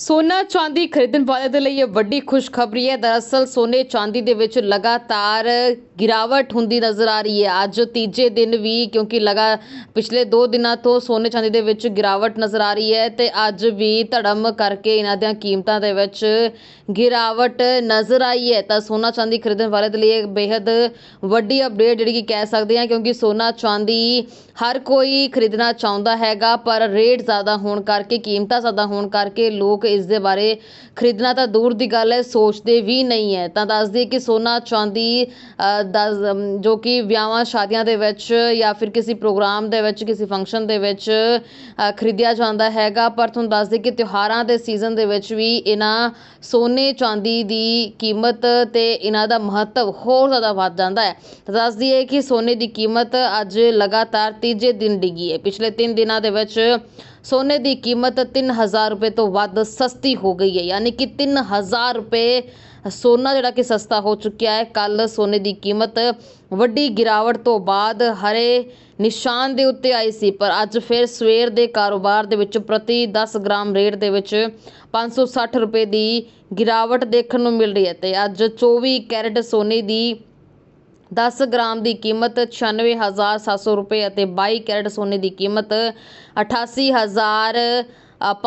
ਸੋਨਾ ਚਾਂਦੀ ਖਰੀਦਣ ਵਾਲਿਆਂ ਦੇ ਲਈ ਇਹ ਵੱਡੀ ਖੁਸ਼ਖਬਰੀ ਹੈ। ਦਰਅਸਲ ਸੋਨੇ ਚਾਂਦੀ ਦੇ ਵਿੱਚ ਲਗਾਤਾਰ ਗਿਰਾਵਟ ਹੁੰਦੀ ਨਜ਼ਰ ਆ ਰਹੀ ਹੈ। ਅੱਜ ਤੀਜੇ ਦਿਨ ਵੀ ਕਿਉਂਕਿ ਲਗਾ ਪਿਛਲੇ 2 ਦਿਨਾਂ ਤੋਂ ਸੋਨੇ ਚਾਂਦੀ ਦੇ ਵਿੱਚ ਗਿਰਾਵਟ ਨਜ਼ਰ ਆ ਰਹੀ ਹੈ ਤੇ ਅੱਜ ਵੀ ਧੜਮ ਕਰਕੇ ਇਹਨਾਂ ਦੀਆਂ ਕੀਮਤਾਂ ਦੇ ਵਿੱਚ ਗਿਰਾਵਟ ਨਜ਼ਰ ਆਈ ਹੈ। ਤਾਂ ਸੋਨਾ ਚਾਂਦੀ ਖਰੀਦਣ ਵਾਲੇ ਦੇ ਲਈ ਇਹ ਬੇहद ਵੱਡੀ ਅਪਡੇਟ ਜਿਹੜੀ ਕਿ ਕਹਿ ਸਕਦੇ ਹਾਂ ਕਿਉਂਕਿ ਸੋਨਾ ਚਾਂਦੀ ਹਰ ਕੋਈ ਖਰੀਦਣਾ ਚਾਹੁੰਦਾ ਹੈਗਾ, ਪਰ ਰੇਟ ਜ਼ਿਆਦਾ ਹੋਣ ਕਰਕੇ, ਕੀਮਤਾਂ ਜ਼ਿਆਦਾ ਹੋਣ ਕਰਕੇ ਲੋਕ ਇਸ ਦੇ ਬਾਰੇ ਖਰੀਦਣਾ ਤਾਂ ਦੂਰ ਦੀ ਗੱਲ ਹੈ, ਸੋਚਦੇ ਵੀ ਨਹੀਂ ਹੈ। ਤਾਂ ਦੱਸ ਦਈਏ ਕਿ ਸੋਨਾ ਚਾਂਦੀ ਦਸ- ਜੋ ਕਿ ਵਿਆਹਾਂ, ਸ਼ਾਦੀਆਂ ਦੇ ਵਿੱਚ ਜਾਂ ਫਿਰ ਕਿਸੇ ਪ੍ਰੋਗਰਾਮ ਦੇ ਵਿੱਚ, ਕਿਸੇ ਫੰਕਸ਼ਨ ਦੇ ਵਿੱਚ ਖਰੀਦਿਆ ਜਾਂਦਾ ਹੈਗਾ। ਪਰ ਤੁਹਾਨੂੰ ਦੱਸ ਦਈਏ ਕਿ ਤਿਉਹਾਰਾਂ ਦੇ ਸੀਜ਼ਨ ਦੇ ਵਿੱਚ ਵੀ ਇਹਨਾਂ ਸੋਨੇ ਚਾਂਦੀ ਦੀ ਕੀਮਤ ਅਤੇ ਇਹਨਾਂ ਦਾ ਮਹੱਤਵ ਹੋਰ ਜ਼ਿਆਦਾ ਵੱਧ ਜਾਂਦਾ ਹੈ। ਤਾਂ ਦੱਸ ਦਈਏ ਕਿ ਸੋਨੇ ਦੀ ਕੀਮਤ ਅੱਜ ਲਗਾਤਾਰ ਤੀਜੇ ਦਿਨ ਡਿੱਗੀ ਹੈ। ਪਿਛਲੇ ਤਿੰਨ ਦਿਨਾਂ ਦੇ ਵਿੱਚ ਸੋਨੇ ਦੀ ਕੀਮਤ 3000 ਰੁਪਏ ਤੋਂ ਵੱਧ ਸਸਤੀ ਹੋ ਗਈ ਹੈ। ਯਾਨੀ ਕਿ 3000 ਰੁਪਏ ਸੋਨਾ ਜਿਹੜਾ ਕਿ ਸਸਤਾ ਹੋ ਚੁੱਕਿਆ ਹੈ। ਕੱਲ ਸੋਨੇ ਦੀ ਕੀਮਤ ਵੱਡੀ ਗਿਰਾਵਟ ਤੋਂ ਬਾਅਦ ਹਰੇ ਨਿਸ਼ਾਨ ਦੇ ਉੱਤੇ ਆਈ ਸੀ। ਪਰ ਅੱਜ ਫਿਰ ਸਵੇਰ ਦੇ ਕਾਰੋਬਾਰ ਦੇ ਵਿੱਚ ਪ੍ਰਤੀ 10 ਗ੍ਰਾਮ ਰੇਟ ਦੇ ਵਿੱਚ 560 ਰੁਪਏ ਦੀ ਗਿਰਾਵਟ ਦੇਖਣ ਨੂੰ ਮਿਲ ਰਹੀ ਹੈ ਤੇ ਅੱਜ 24 ਕੈਰਟ ਸੋਨੇ ਦੀ 10 ਗ੍ਰਾਮ ਦੀ ਕੀਮਤ 96700 ਰੁਪਏ ਅਤੇ 22 ਕੈਰਟ ਸੋਨੇ ਦੀ ਕੀਮਤ 88000